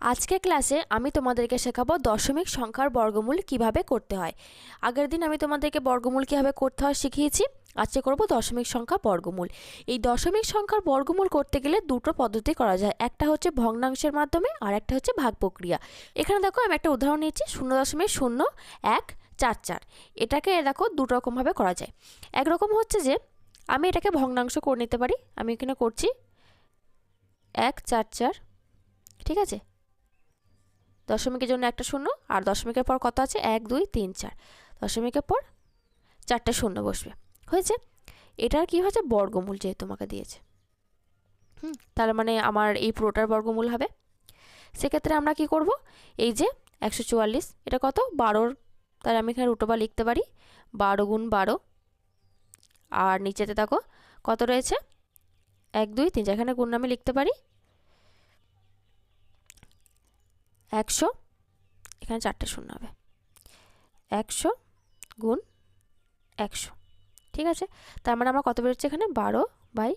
আজকের ক্লাসে আমি তোমাদেরকে শেখাবো দশমিক সংখ্যার বর্গমূল কীভাবে করতে হয়। আগের দিন আমি তোমাদেরকে বর্গমূল কীভাবে করতে হয় শিখিয়েছি, আজকে করব দশমিক সংখ্যা বর্গমূল। এই দশমিক সংখ্যার বর্গমূল করতে গেলে দুটো পদ্ধতি করা যায়, একটা হচ্ছে ভগ্নাংশের মাধ্যমে আর একটা হচ্ছে ভাগ প্রক্রিয়া। এখানে দেখো আমি একটা উদাহরণ নিচ্ছি শূন্য দশমিক শূন্য এক চার চার। এটাকে দেখো দুটো রকমভাবে করা যায়। একরকম হচ্ছে যে, আমি এটাকে ভগ্নাংশ করে নিতে পারি, আমি এখানে করছি এক চার চার, ঠিক আছে? দশমিকের জন্য একটা শূন্য, আর দশমিকের পর কত আছে? এক, দুই, তিন, চার। দশমিকের পর চারটে শূন্য বসবে। হয়েছে? এটার কি হয়েছে? বর্গমূল যেহেতু তোমাকে দিয়েছে। হুম, তার মানে আমার এই পুরোটার বর্গমূল হবে। সেক্ষেত্রে আমরা কি করব? এই যে একশো চুয়াল্লিশ, এটা কত? বারোর, তাহলে আমি এখানে রুটোবা লিখতে পারি। বারো গুণ বারো। আর নিচেতে দেখো, কত রয়েছে? এক, দুই, তিন এখানে গুণ আমি লিখতে পারি। একশো, এখানে চারটে শূন্য হবে। একশো গুণ একশো, ঠিক আছে? তার মানে আমার কত বেরোচ্ছে এখানে? বারো বাই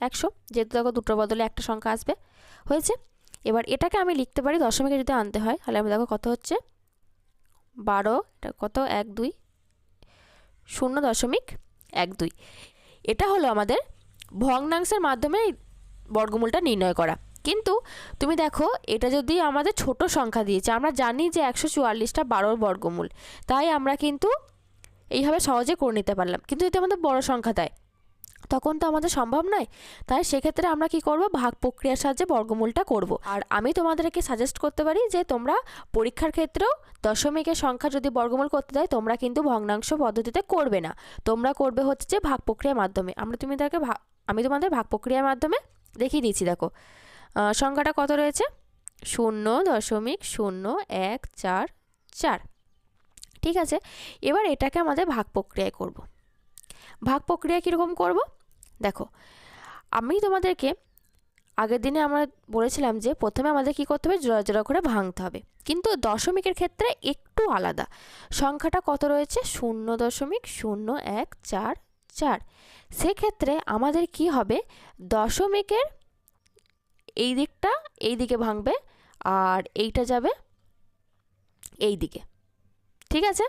একশো। যেহেতু দেখো দুটোর বদলে একটা সংখ্যা আসবে, হয়েছে? এবার এটাকে আমি লিখতে পারি, দশমিকে যদি আনতে হয়, তাহলে আমি দেখো কত হচ্ছে? বারো, এটা কত? এক, দুই, শূন্য দশমিক এক, দুই। এটা হলো আমাদের ভগ্নাংশের মাধ্যমে বর্গমূলটা নির্ণয় করা। কিন্তু তুমি দেখো, এটা যদি আমাদের ছোট সংখ্যা দিয়েছে, আমরা জানি যে একশো চুয়াল্লিশটা বারোর বর্গমূল, তাই আমরা কিন্তু এইভাবে সহজে করে নিতে পারলাম। কিন্তু যদি আমাদের বড় সংখ্যা দেয়, তখন তো আমাদের সম্ভব নয়। তাই সেক্ষেত্রে আমরা কি করব? ভাগ প্রক্রিয়ার সাহায্যে বর্গমূলটা করব। আর আমি তোমাদেরকে সাজেস্ট করতে পারি যে তোমরা পরীক্ষার ক্ষেত্রেও দশমিকের সংখ্যা যদি বর্গমূল করতে দেয় তোমরা কিন্তু ভগ্নাংশ পদ্ধতিতে করবে না। তোমরা করবে হচ্ছে যে ভাগ প্রক্রিয়ার মাধ্যমে। আমরা তুমি তাকে আমি তোমাদের ভাগ প্রক্রিয়ার মাধ্যমে দেখিয়ে দিয়েছি, দেখো। সংখ্যাটা কত রয়েছে? শূন্য দশমিক শূন্য এক চার চার। ঠিক আছে, এবার এটাকে আমাদের ভাগ প্রক্রিয়ায় করব। ভাগ প্রক্রিয়া কীরকম করব? দেখো, আমি তোমাদেরকে আগের দিনে আমরা বলেছিলাম যে প্রথমে আমাদের কী করতে হবে? জোড়া জোড়া করে ভাঙতে হবে। কিন্তু দশমিকের ক্ষেত্রে একটু আলাদা। সংখ্যাটা কত রয়েছে? শূন্য দশমিক শূন্য এক চার চার। সেক্ষেত্রে আমাদের কি হবে? দশমিকের এই দিকটা এই দিকে ভাঙবে আর এইটা যাবে এই দিকে। ঠিক আছে?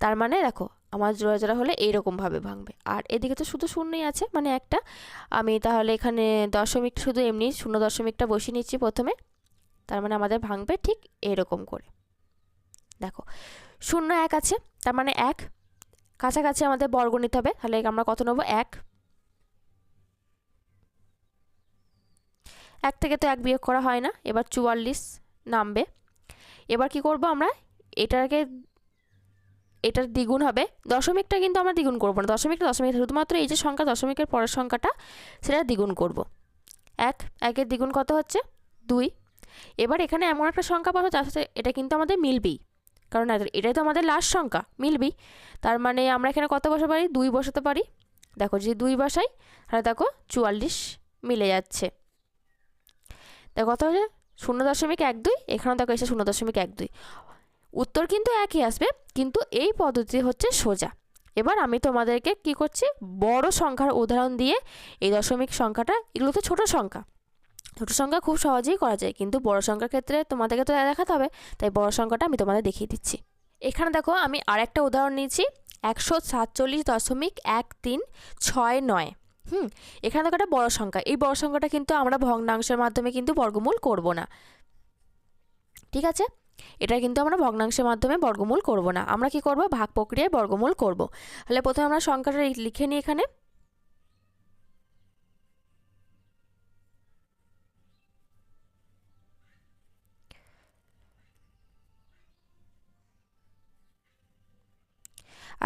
তার মানে দেখো, আমার জোড়া জোড়া হলে এইরকমভাবে ভাঙবে। আর এদিকে তো শুধু শূন্যই আছে মানে একটা। আমি তাহলে এখানে দশমিক, শুধু এমনি শূন্য দশমিকটা বসিয়ে নিচ্ছি প্রথমে। তার মানে আমাদের ভাঙবে ঠিক এরকম করে। দেখো, শূন্য এক আছে, তার মানে এক। কাছাকাছি আমাদের বর্গ নিতে হবে, তাহলে আমরা কত নেব? এক। এক থেকে তো এক বিয়োগ করা হয় না, এবার চুয়াল্লিশ নামবে। এবার কি করব আমরা? এটাকে, এটার দ্বিগুণ হবে। দশমিকটা কিন্তু আমরা দ্বিগুণ করব না। দশমিকটা দশমিক, শুধুমাত্র এই যে সংখ্যা, দশমিকের পরের সংখ্যাটা, সেটা দ্বিগুণ করব। এক, একের দ্বিগুণ কত হচ্ছে? দুই। এবার এখানে এমন একটা সংখ্যা পাবো, যার সাথে এটা কিন্তু আমাদের মিলবেই। কারণ এটাই তো আমাদের লাস্ট সংখ্যা, মিলবেই। তার মানে আমরা এখানে কত বসাতে পারি? দুই বসাতে পারি। দেখো, যদি দুই বসাই, তাহলে দেখো চুয়াল্লিশ মিলে যাচ্ছে। দেখো কত হচ্ছে শূন্য দশমিক এক দুই, এখানেও দেখো এসে শূন্য দশমিক এক দুই। উত্তর কিন্তু একই আসবে, কিন্তু এই পদ্ধতি হচ্ছে সোজা। এবার আমি তোমাদেরকে কি করছি? বড় সংখ্যার উদাহরণ দিয়ে এই দশমিক সংখ্যাটা, এগুলো তো ছোটো সংখ্যা। ছোটো সংখ্যা খুব সহজেই করা যায়, কিন্তু বড় সংখ্যার ক্ষেত্রে তোমাদেরকে তো দেখাতে হবে, তাই বড় সংখ্যাটা আমি তোমাদের দেখিয়ে দিচ্ছি। এখানে দেখো আমি আরেকটা উদাহরণ নিয়েছি, একশো সাতচল্লিশ দশমিক এক তিন ছয় নয়। হুম, এখানে দেখো একটা বড় সংখ্যা। এই বড় সংখ্যাটা কিন্তু আমরা ভগ্নাংশের মাধ্যমে কিন্তু বর্গমূল করব না। ঠিক আছে? এটা কিন্তু আমরা ভগ্নাংশের মাধ্যমে বর্গমূল করব না। আমরা কি করব? ভাগ প্রক্রিয়ায় বর্গমূল করব। তাহলে প্রথমে আমরা সংখ্যাটা লিখে নিই এখানে।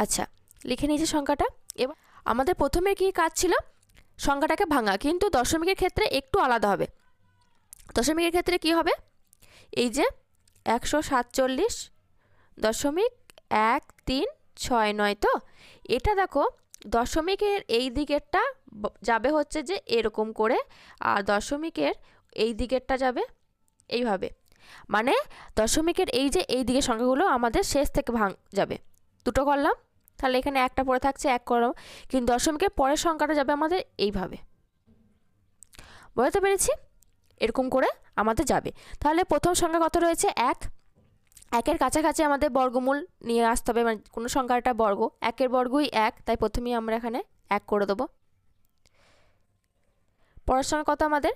আচ্ছা লিখে নিয়েছি সংখ্যাটা। এবার আমাদের প্রথমে কি কাজ ছিল? সংখ্যাটাকে ভাঙা, কিন্তু দশমিকের ক্ষেত্রে একটু আলাদা হবে। দশমিকের ক্ষেত্রে কি হবে? এই যে একশো সাতচল্লিশ দশমিক এক তিন ছয় নয় তো? এটা দেখো, দশমিকের এই দিকেরটা যাবে হচ্ছে যে এরকম করে, আর দশমিকের এই দিকেরটা যাবে এইভাবে। মানে দশমিকের এই যে এই দিকের সংখ্যাগুলো আমাদের শেষ থেকে ভাঙ, যাবে। দুটো করলাম। তাহলে এখানে একটা পড়ে থাকছে, এক করো। কিন্তু দশমিকের পরের সংখ্যাটা যাবে আমাদের এইভাবে। বুঝতে পেরেছি? এরকম করে আমাদের যাবে। তাহলে প্রথম সংখ্যা কত রয়েছে? এক। একের কাছাকাছি আমাদের বর্গমূল নিয়ে আসতে হবে মানে কোনো সংখ্যাটা বর্গ। একের বর্গই এক, তাই প্রথমেই আমরা এখানে এক করে দেবো। পরের সংখ্যা কত আমাদের?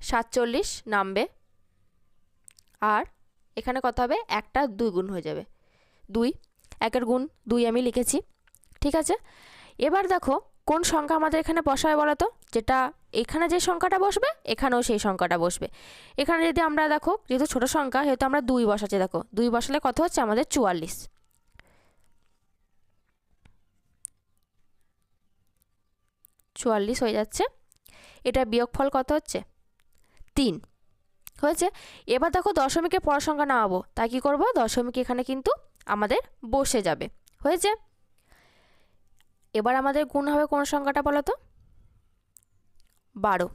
সাতচল্লিশ নামবে। আর এখানে কত হবে? একটা দুই গুণ হয়ে যাবে। দুই। একের গুণ দুই আমি লিখেছি, ঠিক আছে? এবার দেখো কোন সংখ্যা আমাদের এখানে বসাবে বলো তো? যেটা এখানে যে সংখ্যাটা বসবে, এখানেও সেই সংখ্যাটা বসবে। এখানে যদি আমরা দেখো, যেহেতু ছোটো সংখ্যা, সেহেতু আমরা দুই বসাচ্ছি, দেখো। দুই বসালে কত হচ্ছে? আমাদের চুয়াল্লিশ। চুয়াল্লিশ হয়ে যাচ্ছে। এটা বিয়োগফল কত হচ্ছে? তিন। হয়েছে? এবার দেখো দশমিকের পর সংখ্যা নামাবো। তাই কী করব? দশমিক এখানে কিন্তু আমাদের বসে যাবে। হয়েছে? এবার আমাদের গুণ হবে কোন সংখ্যাটা বলো তো? বারো।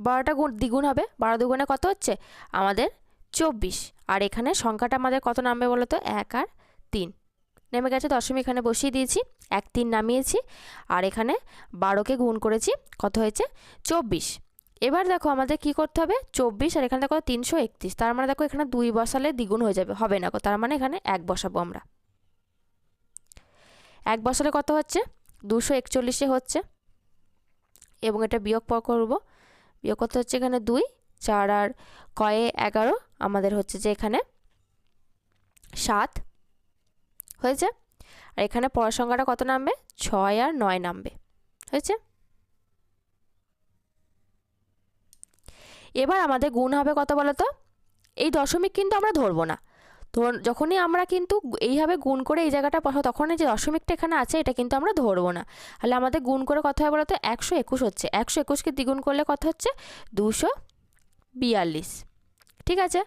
বারোটা গুণ, দ্বিগুণ হবে। বারো দুগুণে কত হচ্ছে? আমাদের চব্বিশ। আর এখানে সংখ্যাটা আমাদের কত নামবে বলো তো? এক আর তিন। নেমে গেছে দশমিক, এখানে বসিয়ে দিয়েছি। এক, তিন নামিয়েছি। আর এখানে বারোকে গুণ করেছি। কত হয়েছে? চব্বিশ। এবার দেখো আমাদের কি করতে হবে? চব্বিশ আর এখানে দেখো তিনশো একত্রিশ। তার মানে দেখো এখানে দুই বসালে দ্বিগুণ হয়ে যাবে। হবে না তার মানে এখানে এক বসাবো আমরা। এক বসালে কত হচ্ছে? দুশো একচল্লিশে হচ্ছে। এবং এটা বিয়োগ প করব। বিয়োগ করতে হচ্ছে এখানে দুই, চার আর কয়ে এগারো। আমাদের হচ্ছে যে এখানে সাত হয়েছে। আর এখানে পরের সংখ্যাটা কত নামবে? ছয় আর নয় নামবে। হয়েছে? এবার আমাদের গুণ হবে কত বলো তো এই দশমিক কিন্তু আমরা ধরবো না। তো যখনই আমরা কিন্তু এইভাবে গুণ করে এই জায়গাটা বসাবো, তখনই যে দশমিকটা এখানে আছে, এটা কিন্তু আমরা ধরবো না। তাহলে আমাদের গুণ করে কথা হয় বলতো? একশো একুশ হচ্ছে। একশো একুশকে দ্বিগুণ করলে কত হচ্ছে? দুশো বিয়াল্লিশ। ঠিক আছে?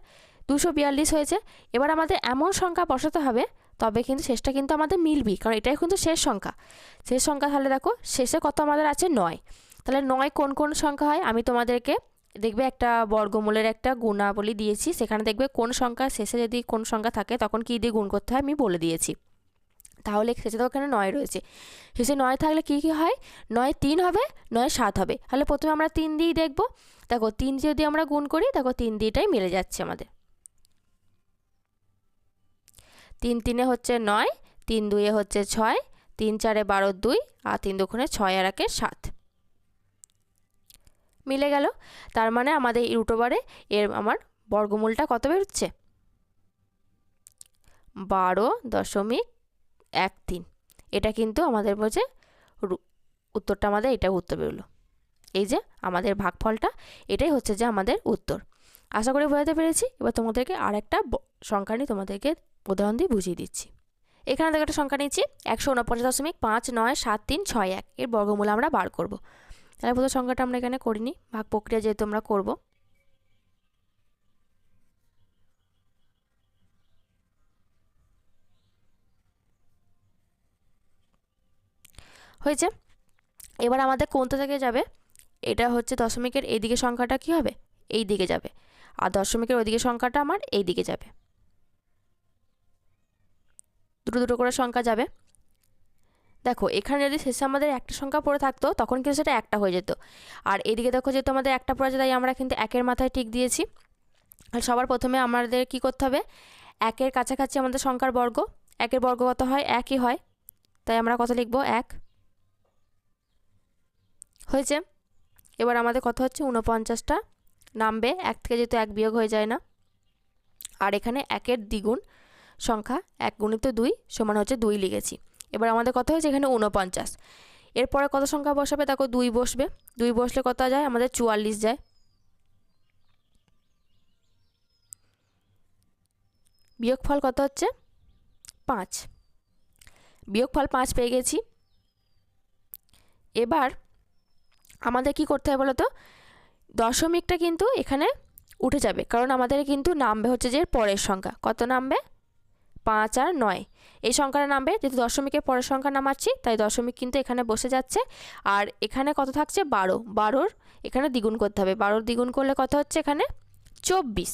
দুশো বিয়াল্লিশ হয়েছে। এবার আমাদের এমন সংখ্যা বসাতে হবে, তবে কিন্তু শেষটা কিন্তু আমাদের মিলবি, কারণ এটাই কিন্তু শেষ সংখ্যা। শেষ সংখ্যা তাহলে দেখো, শেষে কত আমাদের আছে? নয়। তাহলে নয় কোন কোন সংখ্যা হয়? আমি তোমাদেরকে দেখবে একটা বর্গমূলের একটা গুণাবলী দিয়েছি, সেখানে দেখবে কোন সংখ্যা শেষে যদি কোন সংখ্যা থাকে তখন কী দিয়ে গুণ করতে হয় আমি বলে দিয়েছি। তাহলে শেষে তো ওখানে নয় রয়েছে। শেষে নয় থাকলে কী কী হয়? নয় তিন হবে, নয় সাত হবে। তাহলে প্রথমে আমরা তিন দিয়েই দেখব। দেখো, তিন যদি আমরা গুণ করি, দেখো তিন দিয়েটাই মিলে যাচ্ছে আমাদের। তিন তিনে হচ্ছে নয়, তিন দুয়ে হচ্ছে ছয়, তিন চারে বারো দুই, আর তিন দুখানে ছয় আর একে সাত। মিলে গেল। তার মানে আমাদের ইউটোবারে এর আমার বর্গমূলটা কত বেরোচ্ছে? বারো দশমিক এক তিন। এটা কিন্তু আমাদের বলছে উত্তরটা আমাদের এটা উত্তর বেরোলো। এই যে আমাদের ভাগফলটা, এটাই হচ্ছে যে আমাদের উত্তর। আশা করি বোঝাতে পেরেছি। এবার তোমাদেরকে আর একটা সংখ্যা নিয়ে তোমাদেরকে উদাহরণ দিয়ে বুঝিয়ে দিচ্ছি। এখানে দেখো একটা সংখ্যা নিচ্ছি। একশো উনপঞ্চাশ দশমিক পাঁচ নয় সাত তিন ছয় এক। এর বর্গমূল আমরা বার করব। তাহলে সংখ্যাটা আমরা এখানে করিনি। ভাগ প্রক্রিয়া যেহেতু আমরা করব। হয়েছে? এবার আমাদের কোনটা থেকে যাবে? এটা হচ্ছে দশমিকের এই দিকে সংখ্যাটা কি হবে? এই দিকে যাবে। আর দশমিকের ওইদিকে সংখ্যাটা আমার এই দিকে যাবে। দুটো দুটো করে সংখ্যা যাবে। দেখো, এখানে যদি শেষে আমাদের একটা সংখ্যা পড়ে থাকতো, তখন কিন্তু সেটা একটা হয়ে যেত। আর এদিকে দেখো যেহেতু আমাদের একটা পড়ে আছে, তাই আমরা কিন্তু একের মাথায় টিক দিয়েছি। আর সবার প্রথমে আমাদের কি করতে হবে? একের কাছাকাছি আমাদের সংখ্যার বর্গ। একের বর্গ কত হয়? একই হয়। তাই আমরা কত লিখব? এক। হয়েছে? এবার আমাদের কত হচ্ছে? উনপঞ্চাশটা নামবে। এক থেকে যেহেতু এক বিয়োগ হয়ে যায় না। আর এখানে একের দ্বিগুণ সংখ্যা, এক গুণিত দুই সমান হচ্ছে দুই লিখেছি। এবার আমাদের কত হয়েছে এখানে উনপঞ্চাশ এরপরে কত সংখ্যা বসাবে? দেখো দুই বসবে। দুই বসলে কত যায়? আমাদের চুয়াল্লিশ যায়। বিয়োগফল কত হচ্ছে? পাঁচ। বিয়োগফল পাঁচ পেয়ে গেছি। এবার আমাদের কি করতে হবে বলো তো দশমিকটা কিন্তু এখানে উঠে যাবে। কারণ আমাদের কিন্তু নামবে হচ্ছে যে পরের সংখ্যা। কত নামবে? পাঁচ আর নয়। এই সংখ্যাটা নামবে, যেহেতু দশমিকের পরের সংখ্যা নামাচ্ছি, তাই দশমিক কিন্তু এখানে বসে যাচ্ছে। আর এখানে কত থাকছে? বারো। বারোর এখানে দ্বিগুণ করতে হবে। বারোর দ্বিগুণ করলে কত হচ্ছে এখানে? চব্বিশ।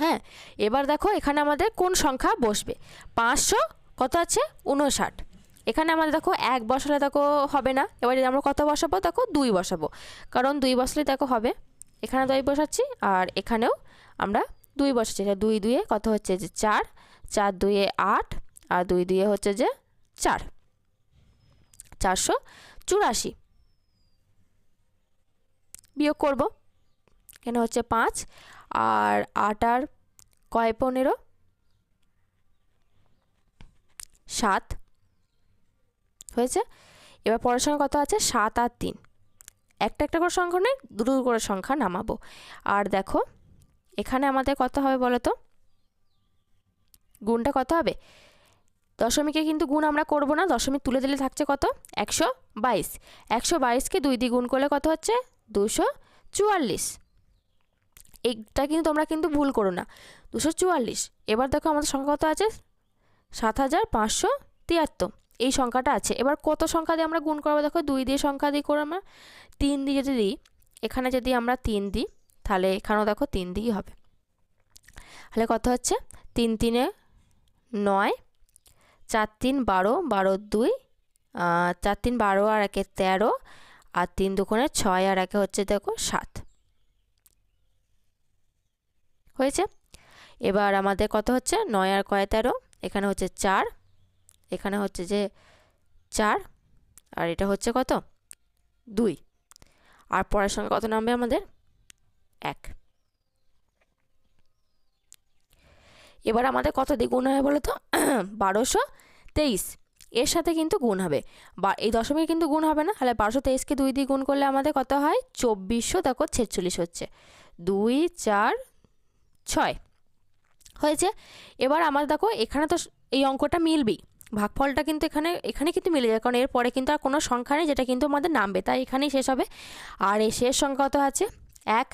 হ্যাঁ এবার দেখো এখানে আমাদের কোন সংখ্যা বসবে? পাঁচশো কত আছে? উনষাট এখানে আমাদের দেখো এক বসালে দেখো হবে না। এবার যদি আমরা কত বসাবো? দেখো দুই বসাবো। কারণ দুই বসালে দেখো হবে। এখানে দুই বসাচ্ছি, আর এখানেও আমরা দুই বসাচ্ছি। দুই দুয়ে কত হচ্ছে? যে চার। চার দুয়ে আট আর দুই দুয়ে হচ্ছে যে চার। চারশো চুরাশি। বিয়োগ করব। এখানে হচ্ছে পাঁচ আর আট আর কয় পনেরো? সাত। হয়েছে? এবার সঙ্গে কত আছে? সাত আর তিন। একটা একটা করে সংখ্যা নেই দুটো করে সংখ্যা নামাবো। আর দেখো, এখানে আমাদের কত হবে বলো তো? গুণটা কত হবে? দশমিকে কিন্তু গুণ আমরা করব না, দশমিক তুলে দিলে থাকছে কত? একশো বাইশ। একশো বাইশকে দুই দিয়ে গুণ করলে কত হচ্ছে? দুশো চুয়াল্লিশ। এইটা কিন্তু তোমরা কিন্তু ভুল করো না। দুশো চুয়াল্লিশ। এবার দেখো আমাদের সংখ্যা কত আছে? সাত হাজার পাঁচশো তিয়াত্তর। এই সংখ্যাটা আছে। এবার কত সংখ্যা দিয়ে আমরা গুণ করব? দেখো দুই দিয়ে সংখ্যা দিয়ে করে আমরা। তিন দিয়ে যদি দিই, এখানে যদি আমরা তিন দিই, তাহলে এখানেও দেখো তিন দিয়েই হবে। তাহলে কত হচ্ছে? তিন তিনে নয়, চার তিন বারো বারো দুই চার তিন বারো আর একে তেরো, আর তিন দুগুণে ছয় আর একে হচ্ছে দেখো সাত। হয়েছে? এবার আমাদের কত হচ্ছে? নয় আর কয় তেরো, এখানে হচ্ছে চার, এখানে হচ্ছে যে চার, আর এটা হচ্ছে কত? দুই। আর পরের সঙ্গে কত নামবে আমাদের? এক। এবার আমাদের কত দিয়ে গুণ হবে বলো তো বারোশো তেইশ। এর সাথে কিন্তু গুণ হবে। বা এই দশমিক কিন্তু গুণ হবে না। তাহলে বারোশো তেইশকে দুই দিয়ে গুণ করলে আমাদের কত হয়? চব্বিশশো, দেখো ছেচল্লিশ হচ্ছে। দুই, চার, ছয়। হয়েছে? এবার আমাদের দেখো, এখানে তো এই অঙ্কটা মিলবেই। ভাগফলটা কিন্তু এখানে এখানে কিন্তু মিলে যায়। কারণ এরপরে কিন্তু আর কোনো সংখ্যা নেই, যেটা কিন্তু আমাদের নামবে। তাই এখানেই শেষ হবে। আর এই শেষ সংখ্যা কত আছে? এক।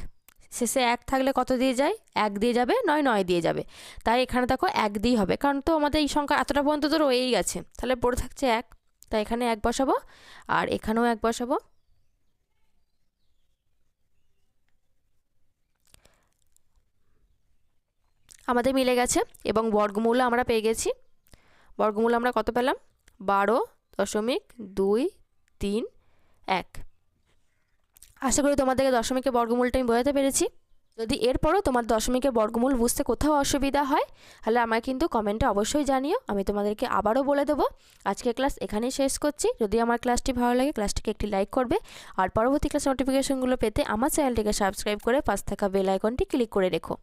শেষে এক থাকলে কত দিয়ে যায়? এক দিয়ে যাবে, নয় নয় দিয়ে যাবে। তাই এখানে দেখো এক দিয়েই হবে। কারণ তো আমাদের এই সংখ্যা এতটা পর্যন্ত তো রয়েই গেছে। তাহলে পড়ে থাকছে এক। তাই এখানে এক বসাবো। আর এখানেও এক বসাবো। আমাদের মিলে গেছে। এবং বর্গমূল আমরা পেয়ে গেছি। বর্গমূল আমরা কত পেলাম? বারো দশমিক দুই তিন এক। আশা করি তোমাদেরকে দশমিকের বর্গমূলটা আমি বোঝাতে পেরেছি। যদি এরপরও তোমার দশমিকের বর্গমূল বুঝতে কোথাও অসুবিধা হয়, তাহলে আমায় কিন্তু কমেন্টে অবশ্যই জানিও, আমি তোমাদেরকে আবারও বলে দেবো। আজকে ক্লাস এখানেই শেষ করছি। যদি আমার ক্লাসটি ভালো লাগে, ক্লাসটিকে একটি লাইক করবে। আর পরবর্তী ক্লাস নোটিফিকেশনগুলো পেতে আমার চ্যানেলটিকে সাবস্ক্রাইব করে পাশ থাকা বেল আইকনটি ক্লিক করে রেখো।